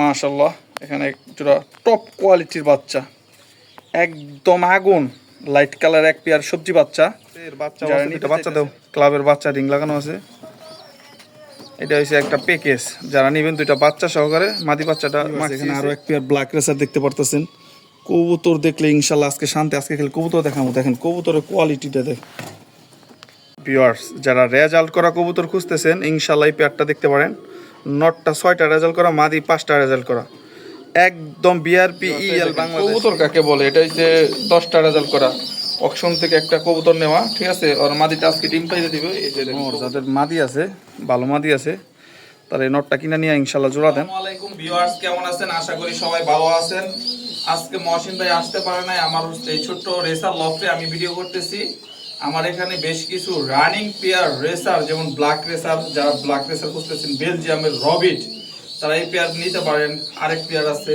মাশাল্লাহ এখানে জোড়া টপ কোয়ালিটির বাচ্চা। একদম আগুন লাইট কালার এক পেয়ার সবজি বাচ্চা। এর বাচ্চা বাচ্চা দাও। ক্লাবের বাচ্চা রিং লাগানো আছে। এটা হচ্ছে একটা প্যাকেজ যারা নেবেন দুইটা বাচ্চা সহকারে মাদি বাচ্চাটা এখানে আরও এক পেয়ার ব্ল্যাক রেসার দেখতে পারতেছেন। কবুতর দেখলে ইনশাল্লাহ আজকে শান্তি আজকে খেলে কবুতর দেখাবো দেখেন কবুতরের কোয়ালিটিটা দেখ। ভিউয়ার্স যারা রেজাল্ট করা কবুতর খুঁজতেছেন ইনশাল্লাহ এই পেয়ারটা দেখতে পারেন। নটটা ছয়টা রেজাল্ট করা মাদি পাঁচটা রেজাল্ট করা। একদম বিআরপি ইএল বাংলাদেশ। কবুতর কাকে বলে? এটা হচ্ছে দশটা রেজাল্ট করা। অকশন থেকে একটা কবুতর নেওয়া ঠিক আছে? ওর মাদিটা আজকে ডিম পাইতে দিবে এই যে যাদের মাদি আছে ভালো মাদি আছে তার এই নটটা কিনে নিয়ে ইনশাল্লাহ জোড়া দেন। আসসালামু আলাইকুম ভিউয়ার্স কেমন আছেন? আশা করি সবাই ভালো আছেন। আজকে মহসিন ভাই আসতে পারে নাই আমার এই ছোট্ট রেসার লফটে আমি ভিডিও করতেছি। আমার এখানে বেশ কিছু রানিং পেয়ার রেসার যেমন ব্ল্যাক রেসার যারা ব্ল্যাক রেসার করতেছেন বেলজিয়ামের রবিট তারা এই পেয়ার নিতে পারেন। আরেক পেয়ার আছে,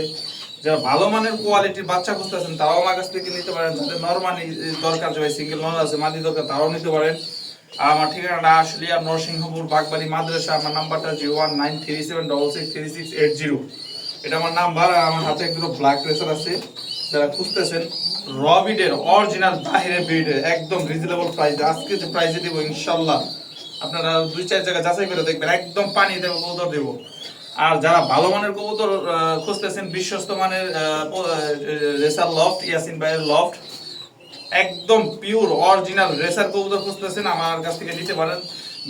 যারা ভালো মানের কোয়ালিটির বাচ্চা খুঁজতেছেন, তারাও আমার কাছ থেকে নিতে পারেন। যাদের নর্মালি দরকার যে সিঙ্গেল নন আছে, মাদি দরকার, তারাও নিতে পারেন। আমার ঠিকানাটা আশুলিয়া, নরসিংহপুর, বাগবাড়ি, মাদ্রাসা, আমার নাম্বারটা zero one nine three seven double six three six eight zero এটা আমার নাম্বার, আর আমার হাতে একদম ব্ল্যাক রেসার আছে। যারা খুঁজতেছেন রবিডের অরিজিনাল বাহিরের ব্রিডের একদম রিজনেবল প্রাইস আজকে যে প্রাইসে দেবো, ইনশাল্লাহ। আপনারা দুই, চার জায়গা যাচাই করে দেখবেন, একদম পানি দেবো, কবুতর দেবো। আর যারা ভালো মানের কবুতর খুঁজতেছেন, বিশ্বস্ত মানের রেসার লফট ইয়াসিন ভাইয়ের লফট একদম পিওর অরিজিনাল রেসার কবুতর খুঁজতেছেন, আমার কাছ থেকে নিতে পারেন।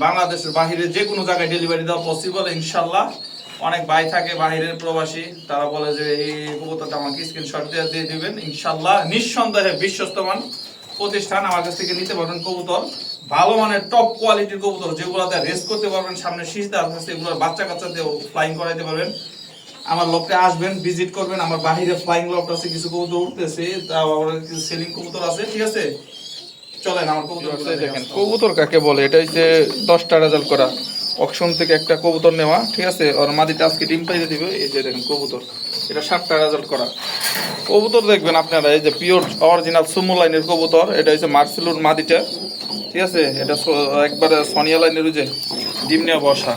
বাংলাদেশের বাহিরে যে কোনো জায়গায় ডেলিভারি দেওয়া পসিবল ইনশাল্লাহ। অনেক ভাই থাকে বাহিরের প্রবাসী তারা বলে যে এই কবুতরটা আমাকে স্ক্রিনশট দিয়ে দিয়ে দিবেন। ইনশাল্লাহ নিঃসন্দেহে বিশ্বস্তমান প্রতিষ্ঠান আমার কাছ থেকে নিতে পারবেন কবুতর। ভালো মানের টপ কোয়ালিটির কবুতর যেগুলোতে রেস করতে পারবেন সামনে শীষ দেওয়া আছে এগুলোর বাচ্চা কাচ্চা দিয়ে ফ্লাইং করাইতে পারবেন। আমার লকটা আসবেন ভিজিট করবেন আমার বাহিরে ফ্লাইং লকটা আছে কিছু কবুতর উঠতেছে তারপর কিছু সেলিং কবুতর আছে ঠিক আছে? চলেন আমার কবুতর দেখেন কবুতর কাকে বলে এটা হচ্ছে দশটা রেজাল্ট করা। অকশন থেকে একটা কবুতর নেওয়া, ঠিক আছে? ওর মাদিটা আজকে ডিম পাইতে দিবে, এই যে দেখেন কবুতর। এটা সাতটা রেজাল্ট করা। কবুতর দেখবেন আপনারা, এই যে পিওর অরিজিনাল সুমো লাইনের কবুতর, এটা হচ্ছে মার্সেলুর মাদিটা ঠিক আছে? এটা একবারে সনিয়া লাইনের যে ডিম নেওয়া বসা।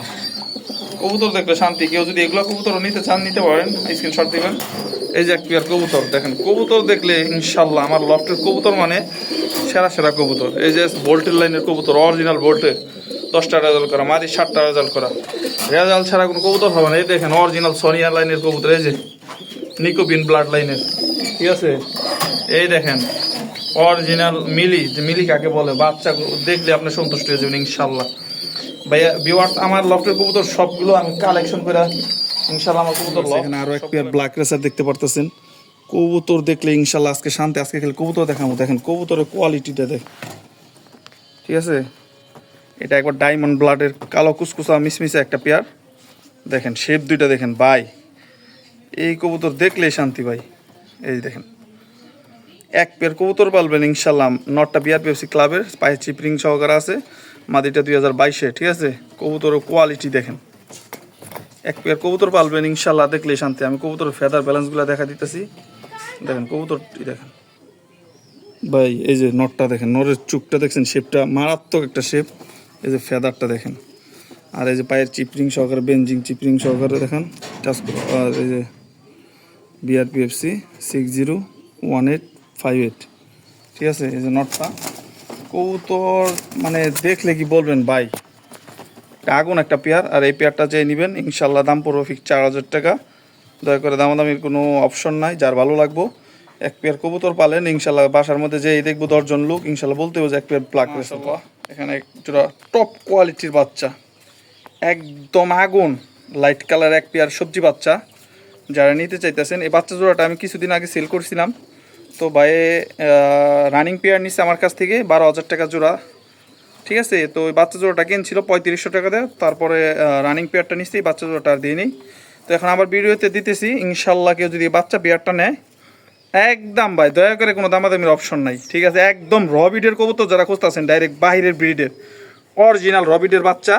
কবুতর দেখলে শান্তি। কেউ যদি এগুলো কবুতর নিতে চান, নিতে পারেন স্ক্রিনশট দিবেন। এই যে এক পেয়ার কবুতর, দেখেন। কবুতর দেখলে ইনশাল্লাহ আমার লফটের কবুতর মানে সেরা সেরা কবুতর। এই যে বোল্টের লাইনের কবুতর অরিজিনাল বোল্টের দশটা রেজাল্ট করা মাদি সাতটা রেজাল্ট করা। রেজাল্ট ছাড়া কোনো কবুতর হবে না। এই দেখেন অরিজিনাল সোনিয়া লাইনের কবুতর এই যে নিকোবিন ব্লাড লাইনের ঠিক আছে? এই দেখেন অরিজিনাল মিলি যে মিলি কাকে বলে বাচ্চা দেখলে আপনি সন্তুষ্ট হয়ে যাবেন ইনশাল্লাহ। ভাইয়া ভিউয়ার্স আমার লফটের কবুতর সবগুলো আমি কালেকশন করে ইনশাল্লাহ আমার কবুতর এখানে আরও এক পেয়ার ব্ল্যাক রেসার দেখতে পারতেছেন। কবুতর দেখলে ইনশাল্লাহ আজকে শান্তি আজকে খেলে কবুতর দেখাবো দেখেন কবুতরের কোয়ালিটিটা দেখ। ঠিক আছে? এটা একবার ডায়মন্ড ব্লাডের কালো কুসকুসা মিসমিসে একটা পেয়ার। দেখেন শেপ দুইটা দেখেন বাই এই কবুতর দেখলেই শান্তি, ভাই। এই দেখেন, এক পেয়ার কবুতর পালবেন ইনশাল্লাহ নটটা বিআর পিএফসি ক্লাবের পায়ে চিপরিং সহকারে আছে। মাদিটা দুই হাজার বাইশে, ঠিক আছে? কবুতরের কোয়ালিটি দেখেন। এক পেয়ার কবুতর পালবেন ইনশাল্লাহ দেখলেই শান্তি। আমি কবুতরের ফেদার ব্যালেন্সগুলো দেখা দিতেছি। দেখেন, কবুতরটি দেখেন। ভাই, এই যে নটটা দেখেন, নরের চুকটা দেখছেন শেপটা মারাত্মক একটা শেপ এই যে ফেদারটা দেখেন। আর এই যে পায়ের চিপরিং সহকারে বেঞ্জিং চিপরিং সহকারে দেখেন। টাচ আর এই যে BRPFC six zero one eight five eight ঠিক আছে? এই যে নটটা কবুতর মানে দেখলে কি বলবেন এটা আগুন, একটা পেয়ার। আর এই পেয়ারটা যে নেবেন ইনশাল্লাহ দাম পড়বে ফিক্স চার হাজার টাকা। দয়া করে দামাদামির কোনো অপশন নাই, যার ভালো লাগবো। এক পেয়ার কবুতর পালেন ইনশাল্লাহ বাসার মধ্যে যেই দেখব দশজন লোক ইনশাল্লাহ বলতে হবে যে এক পেয়ার প্লাক এখানে একটা টপ কোয়ালিটির বাচ্চা। একদম আগুন লাইট কালার এক পেয়ার সবজি বাচ্চা। যারা নিতে চাইতেছেন, এই বাচ্চা জোড়াটা আমি কিছুদিন আগে সেল করছিলাম। তো ভাই রানিং পেয়ার নিচ্ছে আমার কাছ থেকে, বারো হাজার টাকা জোড়া। ঠিক আছে? তো ওই বাচ্চা জোড়াটা কিনছিল পঁয়ত্রিশশো টাকা দেয়, তারপরে রানিং পেয়ারটা নিচ্ছে এই বাচ্চা জোড়াটা আর দিয়ে নিই তো এখন আবার ভিডিওতে দিতেছি, ইনশাল্লাহ কেউ যদি বাচ্চা পেয়ারটা নেয় একদম ভাই, দয়া করে কোনো দামাদামির অপশন নাই, ঠিক আছে? একদম রবিডের কবুতর যারা খুঁজতেছেন ডাইরেক্ট বাহিরের ব্রিডের অরিজিনাল রবিডের বাচ্চা,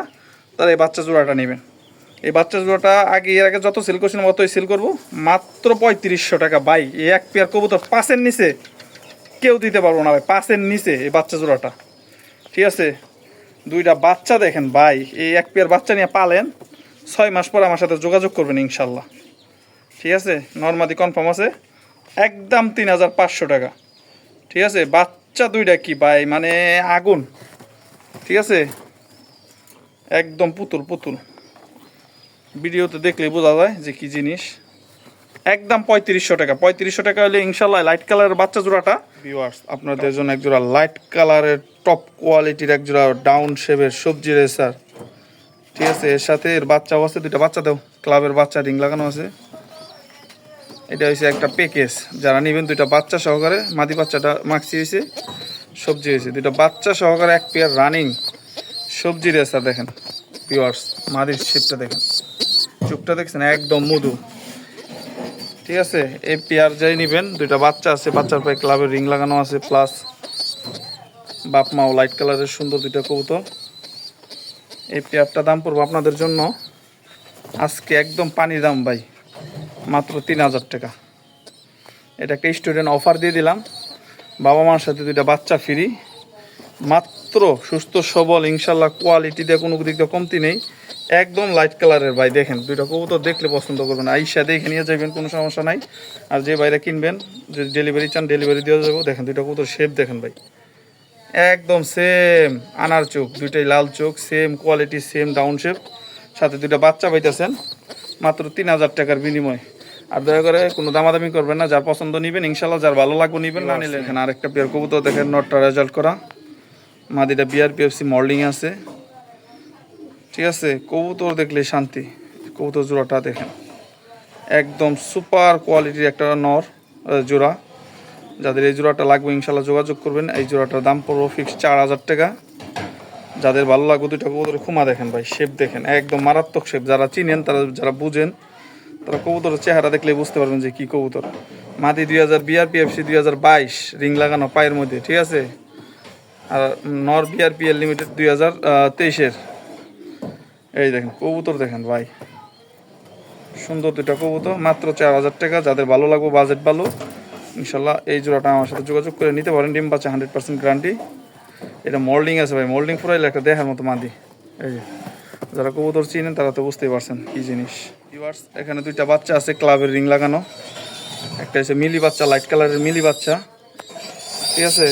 তারা এই বাচ্চা জোড়াটা নেবেন। এই বাচ্চা জোড়াটা আগে, এর আগে যত সেল করছিলাম অতই সেল করব। মাত্র পঁয়ত্রিশশো টাকা বাই এই এক পেয়ার কবুতর পাঁচের নিচে কেউ দিতে পারব না, ভাই, পাঁচের নিচে এই বাচ্চা জোড়াটা, ঠিক আছে? দুইটা বাচ্চা দেখেন, ভাই, এই এক পেয়ার বাচ্চা নিয়ে পালেন, ছয় মাস পর আমার সাথে যোগাযোগ করবেন, ইনশাল্লাহ, ঠিক আছে? নর্মাদি কনফার্ম আছে। একদম তিন হাজার পাঁচশো টাকা। ঠিক আছে? বাচ্চা দুইটা কি ভাই? মানে আগুন। ঠিক আছে? একদম পুতুল পুতুল। ভিডিওতে দেখলে বোঝা যায় যে কি জিনিস। একদম পঁয়ত্রিশশো টাকা। পঁয়ত্রিশশো টাকা হলে ইনশাল্লাহ লাইট কালারের বাচ্চা জোড়াটা ভিউয়ার্স আপনাদের জন্য এক জোড়া লাইট কালারের টপ কোয়ালিটির এক জোড়া ডাউন শেপের সবজি রেসার। ঠিক আছে? এর সাথে এর বাচ্চাও আছে দুইটা বাচ্চা দাও। ক্লাবের বাচ্চা রিং লাগানো আছে। এটা হয়েছে একটা প্যাকেজ। যারা নেবেন দুইটা বাচ্চা সহকারে, মাদি বাচ্চাটা মাক্সি হয়েছে সবজি হয়েছে দুইটা বাচ্চা সহকারে এক পেয়ার রানিং সবজি রেসার দেখেন। পিওয়ার্স মাদির শেপটা দেখেন। চুপটা দেখছেন, একদম মধু। ঠিক আছে? এই পেয়ার যাই নেবেন, দুইটা বাচ্চা আছে, বাচ্চার পায়ে ক্লাবের রিং লাগানো আছে প্লাস বাপ মাও লাইট কালারের সুন্দর দুইটা কবুতর। এই পেয়ারটা দাম পড়ব আপনাদের জন্য। আজকে একদম পানির দাম, ভাই। মাত্র তিন হাজার টাকা। এটা একটা স্টুডেন্ট অফার দিয়ে দিলাম। বাবা মার সাথে দুইটা বাচ্চা ফ্রি মাত্র সুস্থ, সবল, ইনশাল্লাহ কোয়ালিটি দিয়ে কোনো দিক দিয়ে কমতি নেই। একদম লাইট কালারের ভাই, দেখেন। দুইটা কবুতর দেখলে পছন্দ করবেন। আইসা দেখে নিয়ে যাবেন, কোনো সমস্যা নাই। আর যে বাইরে কিনবেন, যদি ডেলিভারি চান ডেলিভারি দেওয়া যাব। দেখেন, দুইটা কবুতর শেপ দেখেন ভাই। একদম সেম আনার চোখ, দুইটাই লাল চোখ same quality same down shape সাথে দুইটা বাচ্চা পাইতেছেন, মাত্র তিন হাজার টাকার বিনিময়। আর দয়া করে কোনো দামাদামি করবেন না, যার পছন্দ নিবেন ইনশাল্লাহ যার ভালো লাগবে নিবেন, না নিলে এখানে আরেকটা পেয়ার কবুতর দেখেন, নটটা রেজাল্ট করা। মাদিটা বিআর পিএফসি মল্ডিং আছে। ঠিক আছে, কবুতর দেখলে শান্তি, কবুতর জোড়াটা দেখেন। একদম সুপার কোয়ালিটির একটা নর জোড়া। যাদের এই জোড়াটা লাগবে ইনশাল্লাহ যোগাযোগ করবেন। এই জোড়াটার দাম পড়ব ফিক্স চার হাজার টাকা। যাদের ভালো লাগবে, দুইটা কবুতরের খুমা দেখেন ভাই শেপ দেখেন, একদম মারাত্মক শেপ যারা চিনেন, তারা, যারা বুঝেন তারা কবুতরের চেহারা দেখলে বুঝতে পারবেন যে কি কবুতর। মাদি দুই হাজার বিআরপিএফসি দুই হাজার বাইশ, রিং লাগানো পায়ের মধ্যে, ঠিক আছে? আর নর বিআরপিএল লিমিটেড দুই হাজার তেইশের। এই দেখেন, কবুতর দেখেন ভাই। সুন্দর দুইটা কবুতর, মাত্র চার হাজার টাকা। যাদের ভালো লাগবে বাজেট ভালো, ইনশাল্লাহ এই জোড়াটা আমার সাথে যোগাযোগ করে নিতে পারেন। ডিম বাচ্চা হান্ড্রেড পার্সেন্ট গ্যারান্টি এটা মোল্ডিং আছে ভাই মোল্ডিং ফুরাইলে একটা দেখার মতো মাদি। এই যে যারা কবুতর চিনেন, তারা তো বুঝতেই পারছেন কি জিনিস। ভিউয়ার্স এখানে দুইটা বাচ্চা আছে, ক্লাবের রিং লাগানো। একটা হচ্ছে মিলি বাচ্চা লাইট কালারের মিলি বাচ্চা। ঠিক আছে?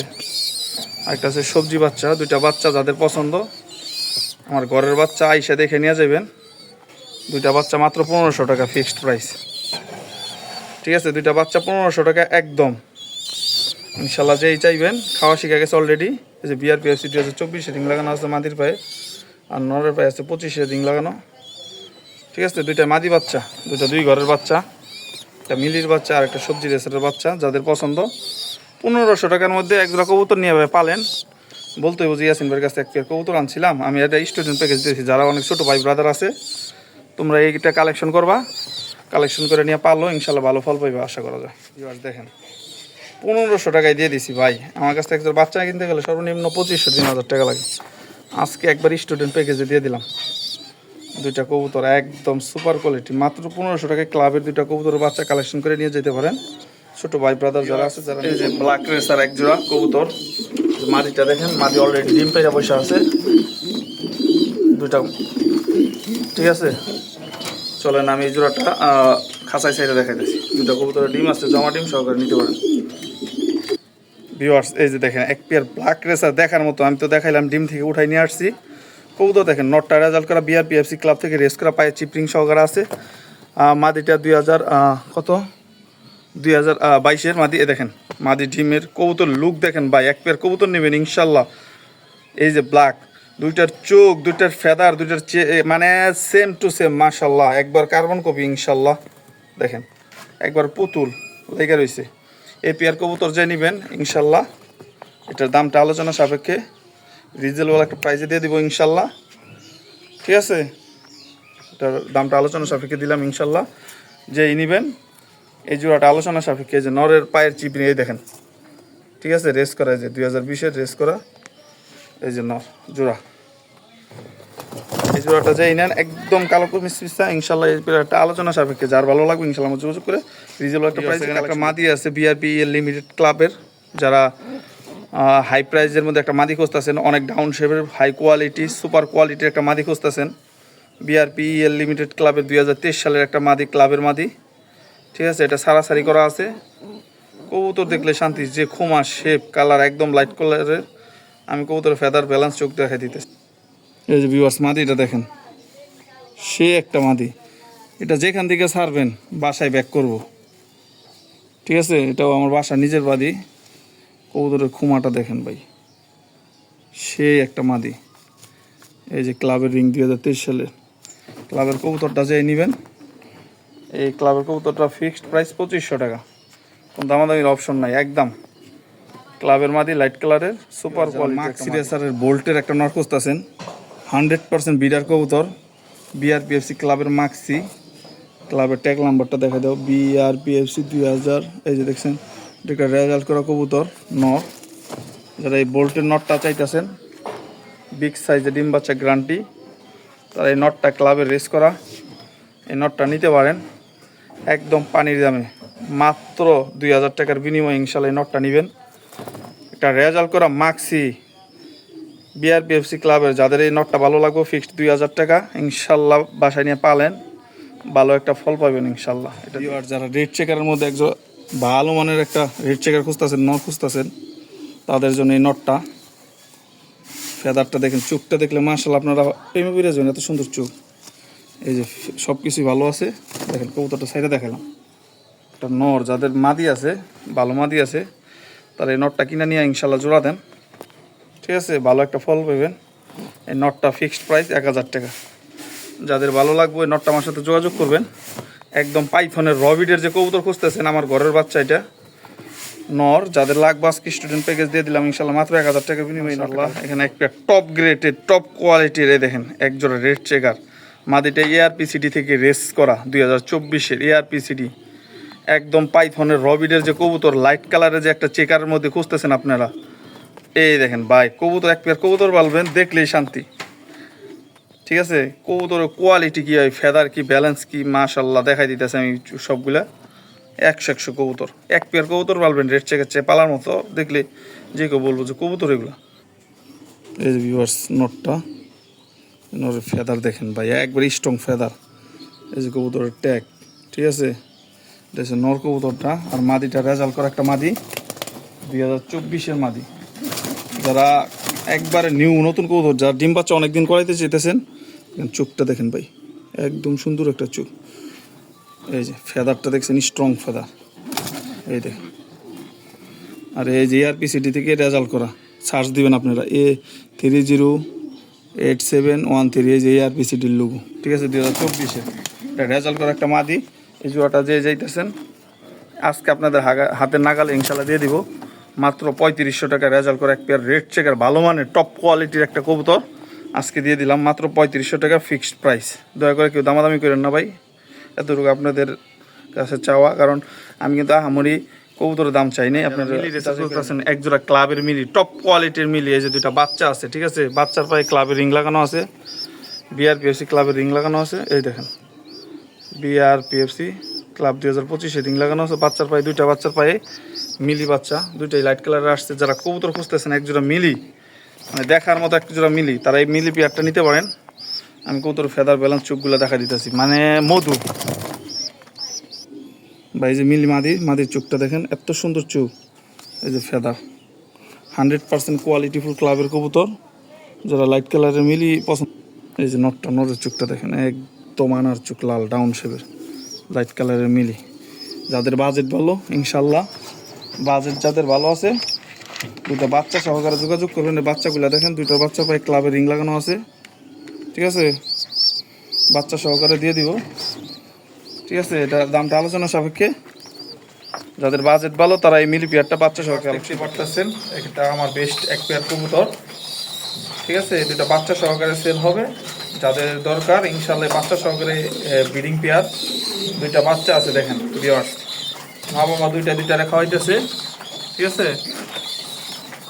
একটা আছে সবজি বাচ্চা, দুইটা বাচ্চা যাদের পছন্দ। আমার ঘরের বাচ্চা আইসা দেখে নিয়ে যাবেন। দুইটা বাচ্চা মাত্র পনেরোশো টাকা ফিক্সড প্রাইস ঠিক আছে? দুইটা বাচ্চা পনেরোশো টাকা একদম। ইনশাল্লাহ যেই চাইবেন, খাওয়া শিখে গেছে অলরেডি এই যে বিআর পিএফসি দুই হাজার চব্বিশে রিং লাগানো আছে মাদির পায়ে আর নরের পায়ে আছে পঁচিশে রিং লাগানো। ঠিক আছে, দুইটা মাদি বাচ্চা, দুইটা দুই ঘরের বাচ্চা, একটা মিলির বাচ্চা আর একটা সবজি রেসারের বাচ্চা, যাদের পছন্দ। পনেরোশো টাকার মধ্যে এক জোড়া কবুতর নিয়ে পালেন। বলতে বুঝি ইয়াসিন ভাইয়ের কাছে এক পেয়ার কবুতর আনছিলাম। আমি একটা স্টুডেন্ট প্যাকেজ দিয়েছি, যারা অনেক ছোটো ভাই ব্রাদার আছে, তোমরা এইটা কালেকশন করবা। কালেকশন করে নিয়ে পারল ইনশাল্লাহ ভালো ফল পাইবে, আশা করা যায়। ভিউয়ার্স দেখেন। পনেরোশো টাকায় দিয়ে দিছি ভাই। আমার কাছ থেকে একজন বাচ্চা কিনতে গেলে সর্বনিম্ন পঁচিশশো, তিন হাজার টাকা লাগে। আজকে একবার স্টুডেন্ট প্যাকেজে দিয়ে দিলাম। দুইটা কবুতর একদম সুপার কোয়ালিটি মাত্র পনেরোশো টাকায় ক্লাবের দুইটা কবুতর বাচ্চা কালেকশন করে নিয়ে যেতে পারেন। ছোট ভাই ব্রাদার যারা আছে যারা এই যে ব্ল্যাক রেসার এক জোড়া কবুতর মাটিটা দেখেন মাটি অলরেডি ডিম পেয়ে বসে আছে। দুইটা ঠিক আছে? চলেন আমি এই জোড়াটা খাঁচাই সাইডে দেখাই দিচ্ছি দুটা কবুতরের ডিম আছে জমা ডিম সহকারে নিতে পারেন। ভিউয়ার্স এই যে দেখেন, এক পেয়ার ব্ল্যাক রেসার দেখার মতো, আমি তো দেখাইলাম, ডিম থেকে উঠাই নিয়ে আসছি। কবুতর দেখেন, নটটা রেজাল্ট করা বিআর পিএফসি ক্লাব থেকে রেস করা, পায়ে চিপরিং সহকারে আছে। মাদিটা দুই হাজার কত? দুই হাজার বাইশের মাদি দেখেন, মাদি ডিমের কবুতর লুক দেখেন ভাই, এক পেয়ার কবুতর নেবেন, ইনশাল্লাহ। এই যে ব্ল্যাক দুইটার চোখ, দুইটার ফেদার দুইটার মানে সেম টু সেম মাশাল্লাহ। একবার কার্বন কপি ইনশাল্লাহ। দেখেন, একবার পুতুল, লেগে রয়েছে এই পেয়ার কবুতর যে নেবেন, ইনশাল্লাহ। এটার দামটা আলোচনা সাপেক্ষে রিজেলওয়ালা একটা প্রাইজে দিয়ে দিব, ইনশাল্লাহ। ঠিক আছে? এটার দামটা আলোচনা সাপেক্ষে দিলাম, ইনশাল্লাহ। যেই নেবেন, এই জোড়াটা আলোচনা সাপেক্ষে যে নরের পায়ের চিপ নিয়ে দেখেন। ঠিক আছে? রেস করা যে দুই হাজার বিশের রেস করা, এই যে নর জোড়া। জোড়াটা যেই নেন একদম কালো মিসমিসা ইনশাল্লাহ এই একটা আলোচনা সাপেক্ষে যার ভালো লাগবে ইনশাল্লাহ আমার যোগাযোগ করে রিজেবল একটা প্রাইস একটা মাদি আছে বিআরপি লিমিটেড ক্লাবের যারা হাই প্রাইজের মধ্যে একটা মাদি খুঁজতেছেন অনেক ডাউন শেপের হাই কোয়ালিটি সুপার কোয়ালিটির একটা মাদি খুঁজতেছেন। বিআরপি লিমিটেড ক্লাবের দুই হাজার তেইশ সালের একটা মাদি ক্লাবের মাদি। ঠিক আছে এটা সারাসারি করা আছে। কবুতর দেখলে শান্তি যে খোমা শেপ কালার একদম লাইট কালারের আমি কবুতরের ফেদার ব্যালেন্স চোখ দেখাই দিতেছি। এই যে ভিউয়ার্স মাদিটা দেখেন। সে একটা মাদি এটা যেখান থেকে ছাড়বেন বাসায় ব্যাক করব। ঠিক আছে? এটাও আমার বাসা নিজের বাদি কবুতরের খুমাটা দেখেন ভাই। সে একটা মাদি এই যে ক্লাবের রিং দুই হাজার তেইশ সালের। ক্লাবের কবুতরটা যে নেবেন। এই ক্লাবের কবুতরটা ফিক্সড প্রাইস পঁচিশশো টাকা। কোনো দামাদামির অপশন নাই একদম। ক্লাবের মাদি লাইট কালারের সুপার কোয়ালিটি মার্ক সিরিয়াসারের বোল্টের একটা নরকোস্ত আছেন। হান্ড্রেড পার্সেন্ট বিডার কবুতর বিআরপিএফসি ক্লাবের মার্কসি ক্লাবের ট্যাগ নাম্বারটা দেখা দাও বিআরপিএফসি দুই হাজার, এই যে দেখছেন, এটা রেজাল্ট করা কবুতর, নর। যারা এই বোল্টের নটটা চাইতেছেন, বিগ সাইজের ডিম বাচ্চা গ্রান্টি তারা এই নটটা ক্লাবে রেস করা, এই নটটা নিতে পারেন। একদম পানির দামে, মাত্র দুই হাজার টাকার বিনিময়ে ইনশাল্লাহ এই নটটা নেবেন। একটা রেজাল্ট করা মাক্সি বিআরপিএফসি ক্লাবের যাদের এই নটটা ভালো লাগবে ফিক্সড দুই হাজার টাকা, ইনশাল্লাহ বাসায় নিয়ে পালেন। ভালো একটা ফল পাবেন ইনশাল্লাহ। এটা যারা রেড চেকারের মধ্যে একজন ভালো মানের একটা রেড চেকার খুঁজতেছেন নট খুঁজতেছেন, তাদের জন্য এই নটটা ফেদারটা দেখেন, চোখটা দেখলে মার্শাল আপনারা প্রেমে বেড়ে যাবেন, এত সুন্দর চোখ। এই যে সব কিছুই ভালো আছে, দেখেন কবুতরটা সাইডে দেখালাম। একটা নর, যাদের মাদি আছে, ভালো মাদি আছে, তারা এই নটটা কিনে নিয়ে ইনশাল্লাহ জোড়া দেন। ঠিক আছে ভালো একটা ফল পাবেন। এই নটটা ফিক্সড প্রাইস এক হাজার টাকা। যাদের ভালো লাগবে ওই নটটা আমার সাথে যোগাযোগ করবেন। একদম পাইথনের রবিডের যে কবুতর খুঁজতেছেন আমার ঘরের বাচ্চা এটা। নর যাদের লাগবে আজকে স্টুডেন্ট প্যাকেজ দিয়ে দিলাম ইনশাল্লাহ মাত্র এক হাজার টাকা বিনিময় ইনশাল্লাহ এখানে একটা টপ গ্রেডের টপ কোয়ালিটির এই দেখেন একজোড়া রেড চেকার মাদিটা এআরপিসিডি থেকে রেস করা দুই হাজার চব্বিশের এআরপিসিডি একদম পাইথনের রবিডের যে কবুতর লাইট কালারের যে একটা চেকারের মধ্যে খুঁজতেছেন আপনারা। এই দেখেন, ভাই, কবুতর এক পেয়ার কবুতর পালবেন, দেখলেই শান্তি। ঠিক আছে? কবুতরের কোয়ালিটি কী হয় ফেদার কি ব্যালেন্স কি মাশাল্লাহ দেখাই দিতেছে আমি সবগুলা। একশো একশো কবুতর। এক পেয়ার কবুতর পালবেন রেড চেকের চেয়ে পালার মতো, দেখলে যে কেউ বলব যে কবুতর এগুলো। এই যে ভিউয়ার্স নোটটা। নোটের ফেদার দেখেন ভাই, একবার স্ট্রং ফেদার এই যে কবুতরের ট্যাগ ঠিক আছে? এটা হচ্ছে নর কবুতরটা, আর মাদিটা রেজাল্ট করা একটা মাদি, দুই হাজার চব্বিশের মাদি। যারা একবারে নিউ নতুন কবুতর যারা ডিম বাচ্চা অনেকদিন করাইতে দেখেন চোখটা দেখেন ভাই, একদম সুন্দর একটা চোখ। এই যে ফেদারটা দেখছেন স্ট্রং ফেদার। এই দেখেন। আর এই যে এআরপিসিটি থেকে রেজাল্ট করা সার্চ দিবেন আপনারা A three zero eight seven one three এই যে এআরপিসিটির লোগো ঠিক আছে? দুই হাজার চব্বিশে। এটা রেজাল্ট করা একটা মাদি, এই জুয়াটা যে যাইতেছেন, আজকে আপনাদের হাগা- হাতের নাগালে ইনশাল্লাহ দিয়ে দিব। মাত্র পঁয়ত্রিশশো টাকা রেজাল্ট করে এক পেয়ার রেড চেকার ভালো মানের টপ কোয়ালিটির একটা কবুতর। আজকে দিয়ে দিলাম মাত্র পঁয়ত্রিশশো টাকা ফিক্সড প্রাইস দয়া করে কেউ দামাদামি করেন না ভাই। এতটুকু আপনাদের কাছে চাওয়া কারণ আমি কিন্তু আহামরি কবুতরের দাম চাই নাই। আপনারা এক জোড়া ক্লাবের মিলি টপ কোয়ালিটির মিলি এই যে দুটা বাচ্চা আছে ঠিক আছে? বাচ্চার পায়ে ক্লাবের রিং লাগানো আছে। বিআরপিএসসি ক্লাবের রিং লাগানো আছে। এই দেখেন বিআরপিএফসি ক্লাব দুই হাজার পঁচিশে দিন লাগানো আছে। বাচ্চার পায়ে, দুইটা বাচ্চার পায়ে মিলি বাচ্চা, দুইটাই লাইট কালারের আসছে। যারা কবুতর খুঁজতেছেন, এক জোড়া মিলি মানে দেখার মতো একটা জোড়া মিলি, তারা এই মিলি পেয়ারটা নিতে পারেন। আমি কবুতর ফেদার ব্যালেন্স চোখগুলো দেখা দিতেছি। মানে মধু। বা এই যে মিলি মাদি, মাদির চোখটা দেখেন, এত সুন্দর চোখ। এই যে ফেদার হান্ড্রেড পার্সেন্ট কোয়ালিটিফুল ক্লাবের কবুতর। যারা লাইট কালারের মিলি পছন্দ এই যে নটটা নটের চোখটা দেখেন, একদম আনার চোখ, লাল ডাউন শেপের লাইট কালারের মিলি। যাদের বাজেট ভালো, ইনশাল্লাহ। বাজেট যাদের ভালো আছে দুটো বাচ্চা সহকারে যোগাযোগ করবেন। বাচ্চাগুলো দেখেন দুটো বাচ্চা পায়ে ক্লাবে রিং লাগানো আছে। ঠিক আছে? বাচ্চা সহকারে দিয়ে দিব। ঠিক আছে? এটা দামটা আলোচনা সাপেক্ষে। যাদের বাজেট ভালো, তারা এই মিলি পেয়ারটা বাচ্চা সহকারে দেখতে পারতেছেন এটা আমার বেস্ট এক পেয়ার কবুতর। ঠিক আছে? দুটা বাচ্চা সহকারে সেল হবে। যাদের দরকার। ইনশাল্লাহ বাচ্চা সহকারে ব্রিডিং পেয়ার। দুইটা বাচ্চা আছে দেখেন ভিওয়ার্স মা বাবা দুইটা দুইটা রেখা হইতেছে ঠিক আছে?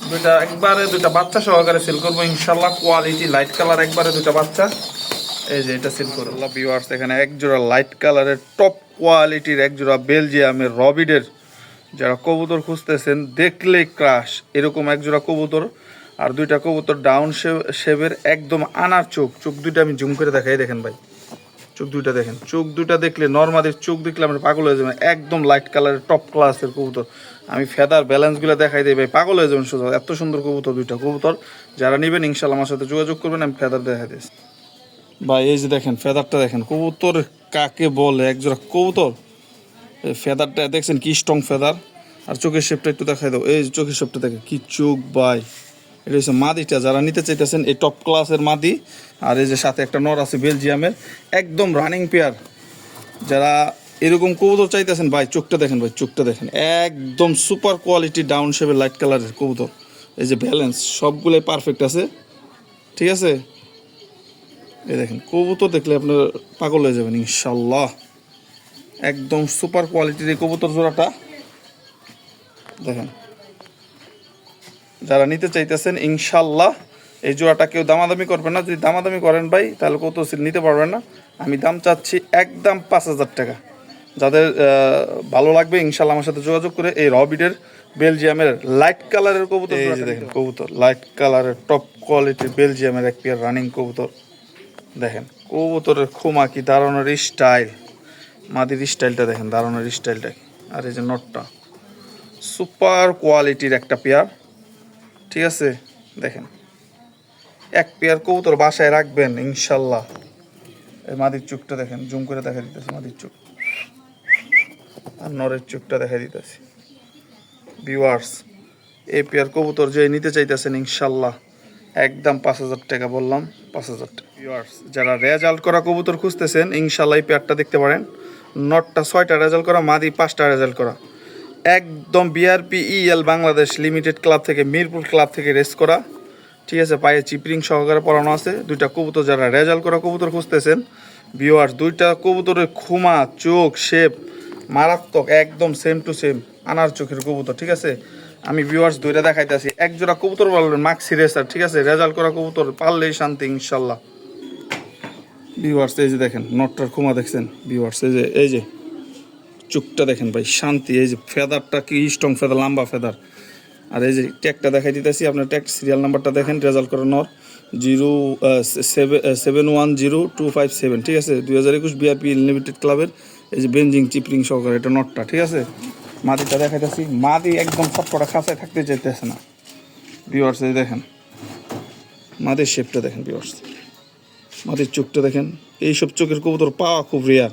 দুইটা একবারে দুইটা বাচ্চা সহকারে সেল করব ইনশাল্লাহ কোয়ালিটি লাইট কালার একবারে দুইটা বাচ্চা। এই যে এটা সেল করব। আল্লাহ ভিওয়ার্স এখানে এক জোড়া লাইট কালারের টপ কোয়ালিটির এক জোড়া বেলজিয়ামের রবিডের যারা কবুতর খুঁজতেছেন, দেখলে ক্রাশ এরকম এক জোড়া কবুতর আর দুইটা কবুতর ডাউন শেভের একদম আনার চোখ। চোখ দুইটা আমি জুম করে দেখাই, দেখেন ভাই। চোখ দুইটা দেখেন। চোখ দুইটা দেখলে নর্মাদের চোখ দেখলে আমরা পাগল হয়ে যাবেন। একদম লাইট কালারের টপ ক্লাসের কবুতর। আমি ফেদার ব্যালেন্সগুলো দেখাই ভাই, পাগল হয়ে যাবেন শুধু এত সুন্দর কবুতর দুইটা। কবুতর যারা নেবেন ইনশাল্লাহ আমার সাথে যোগাযোগ করবেন, আমি ফেদার দেখাই দিয়েছি ভাই, এই যে দেখেন ফেদারটা দেখেন। কবুতর কাকে বলে? একজোড়া কবুতর। ফেদারটা দেখছেন কি স্ট্রং ফেদার আর চোখের শেপটা একটু দেখাই দাও। এই চোখের শেপটা দেখে কি চোখ ভাই। এটা হচ্ছে মাদিটা, যারা নিতে চাইতেছেন এই টপ ক্লাসের মাদি। আর এই যে সাথে একটা নর আছে বেলজিয়ামের, একদম রানিং পেয়ার যারা এরকম কবুতর চাইতেছেন, ভাই, চোখটা দেখেন, ভাই, চোখটা দেখেন। একদম সুপার কোয়ালিটি ডাউন শেপের লাইট কালারের কবুতর। এই যে ব্যালেন্স সবগুলোই পারফেক্ট আছে। ঠিক আছে? এই দেখেন, কবুতর দেখলে আপনার পাগল হয়ে যাবেন ইনশাল্লাহ একদম সুপার কোয়ালিটির এই কবুতর জোড়াটা। দেখেন যারা নিতে চাইতেছেন ইনশাল্লাহ এই জোড়াটা কেউ দামাদামি করবেন না। যদি দামাদামি করেন ভাই তাহলে কত সিল নিতে পারবেন না। আমি দাম চাচ্ছি একদম পাঁচ হাজার টাকা। যাদের ভালো লাগবে ইনশাল্লাহ আমার সাথে যোগাযোগ করে এই রবিডের বেলজিয়ামের লাইট কালারের কবুতর এই যে দেখেন কবুতর লাইট কালারের টপ কোয়ালিটির বেলজিয়ামের এক পেয়ার রানিং কবুতর। দেখেন কবুতরের খুমা কি দাঁড়ানোর স্টাইল মাদির স্টাইলটা দেখেন দাঁড়ানোর স্টাইলটা আর এই যে নটটা সুপার কোয়ালিটির একটা পেয়ার ঠিক আছে? দেখেন। এক পেয়ার কবুতর বাসায় রাখবেন, ইনশাল্লাহ। এই মাদির চোখটা দেখেন, জুম করে দেখা দিতেছে মাদির চোখ। আর নরের চোখটা দেখা দিতেছি। ভিউয়ার্স এই পেয়ার কবুতর যে নিতে চাইতেছেন, ইনশাল্লাহ। একদম পাঁচ হাজার টাকা বললাম, পাঁচ হাজার টাকা। ভিউয়ার্স যারা রেজাল্ট করা কবুতর খুঁজতেছেন, ইনশাল্লাহ এই পেয়ারটা দেখতে পারেন। নটটা ছয়টা রেজাল্ট করা, মাদি পাঁচটা রেজাল্ট করা। একদম BRP EL Bangladesh limited club থেকে, মিরপুর ক্লাব থেকে রেস করা। ঠিক আছে, পায়ে চিপরিং সহকারে পড়ানো আছে। দুইটা কবুতর যারা রেজাল্ট করা কবুতর খুঁজতেছেন ভিউয়ার্স দুইটা কবুতরের খুমা, চোখ শেপ মারাত্মক, একদম সেম টু সেম আনার চোখের কবুতর, ঠিক আছে? আমি ভিউয়ার্স দুইটা দেখাইতেছি এক জোড়া কবুতর বলবেন মাক্সি রেসার ঠিক আছে? রেজাল্ট করা কবুতর পারলেই শান্তি, ইনশাল্লাহ। ভিউয়ার্স এই যে দেখেন, নটটার খুমা দেখছেন ভিউয়ার্স এই যে এই যে। চোখটা দেখেন ভাই, শান্তি। এই যে ফেদারটা কি স্ট্রং ফেদার, লম্বা ফেদার। আর এই যে ট্যাগটা দেখাই দিতেছি, আপনার ট্যাগ সিরিয়াল নাম্বারটা দেখেন, রেজাল্ট করানোর zero seven one zero two five seven ঠিক আছে? দুই হাজার একুশ বিআরপি লিমিটেড ক্লাবের এই যে বেঞ্জিং চিপরিং সহকারে এটা নটটা, ঠিক আছে? মাদিটা দেখাইতেছি মাদি একদম সবকটা খাঁচায় থাকতে চাইতেছে না। ভিউয়ার্স এই দেখেন। মাদির শেপটা দেখেন ভিউয়ার্স মাদির চোখটা দেখেন। এইসব চোখের কবুতর পাওয়া খুব রেয়ার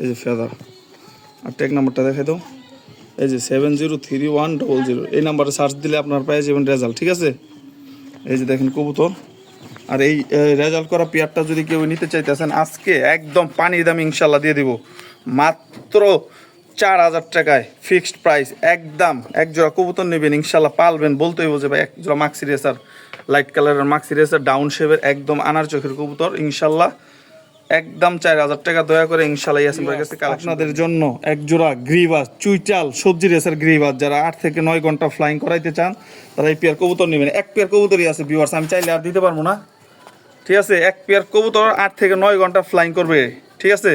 এই যে ফেদার। আর ট্যাগ নাম্বারটা দেখাই দাও। এই যে seven zero three one double zero এই নাম্বারে সার্চ দিলে আপনার পেয়ে যাবেন রেজাল্ট ঠিক আছে? এই যে দেখেন কবুতর। আর এই রেজাল্ট করা পেয়ারটা যদি কেউ নিতে চাইতেছেন, আজকে একদম পানির দাম ইনশাল্লাহ দিয়ে দিব। মাত্র চার হাজার টাকায় ফিক্সড প্রাইস একদম এক জোড়া কবুতর নেবেন ইনশাল্লাহ পালবেন। বলতেই বলছে ভাই এক জোড়া মাক্সি রেসার লাইট কালারের মাক্সি রেসার ডাউন শেপের একদম আনার চোখের কবুতর ইনশাল্লাহ একদম চার হাজার টাকা দয়া করে ইনশাল্লাহ ইয়াসিন ভাইয়ের কাছে আপনাদের জন্য এক জোড়া গ্রিবাস চুইচাল সবজি রেসের গ্রিবাস যারা আট থেকে নয় ঘণ্টা ফ্লাইং করাইতে চান তারা এই পেয়ার কবুতর নেবেন। এক পেয়ার কবুতরই আছে ভিউয়ার্স আমি চাইলে আর দিতে পারব না। ঠিক আছে এক পেয়ার কবুতর আট থেকে নয় ঘণ্টা ফ্লাইং করবে। ঠিক আছে?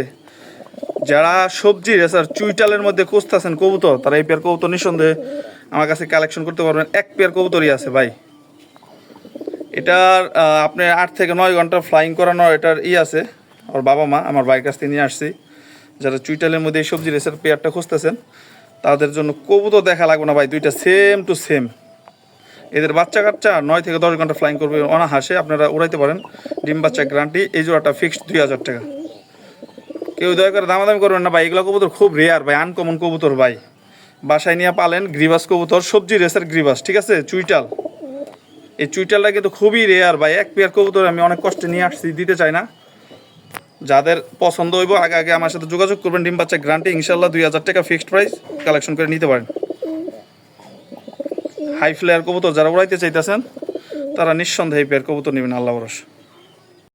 যারা সবজি রেসার চুইটালের মধ্যে খুঁজতেছেন কবুতর তারা এই পেয়ার কবুতর নিঃসন্দেহে আমার কাছে কালেকশন করতে পারবেন। এক পেয়ার কবুতরই আছে ভাই। এটার আহ, আপনার আট থেকে নয় ঘণ্টা ফ্লাইং করানো এটার ই আছে। আমার বাবা মা, আমার ভাইয়ের কাছ থেকে নিয়ে আসছি। যারা চুইটালের মধ্যে এই সবজি রেসের পেয়ারটা খুঁজতেছেন, তাদের জন্য কবুতর দেখা লাগবে না ভাই, দুইটা সেম টু সেম এদের বাচ্চা কাচ্চা নয় থেকে দশ ঘণ্টা ফ্লাইং করবে অনাহাসে, আপনারা উড়াইতে পারেন। ডিম বাচ্চা গ্যারান্টি এই জোড়াটা ফিক্সড দুই হাজার টাকা। কেউ দয়া করে দামাদামি করবেন না ভাই, এগুলো কবুতর খুব রেয়ার ভাই আনকমন কবুতর ভাই। বাসায় নিয়ে পালেন গ্রিবাস কবুতর, সবজি রেসের গ্রিবাস, ঠিক আছে? চুইটাল। এই চুইটালটা কিন্তু খুবই রেয়ার ভাই, এক পেয়ার কবুতর আমি অনেক কষ্টে নিয়ে আসছি, দিতে চাই না। যাদের পছন্দ হইব, আগে আগে আমার সাথে যোগাযোগ করবেন। ডিম বাচ্চা গ্রান্টে ইনশাল্লাহ দুই হাজার টাকা ফিক্সড প্রাইস কালেকশন করে নিতে পারেন। হাই ফ্লেয়ার কবুতর যারা উড়াইতে চাইতেছেন, তারা নিঃসন্দেহে পেয়ার কবুতর নেবেন, আল্লাহ ভরসা।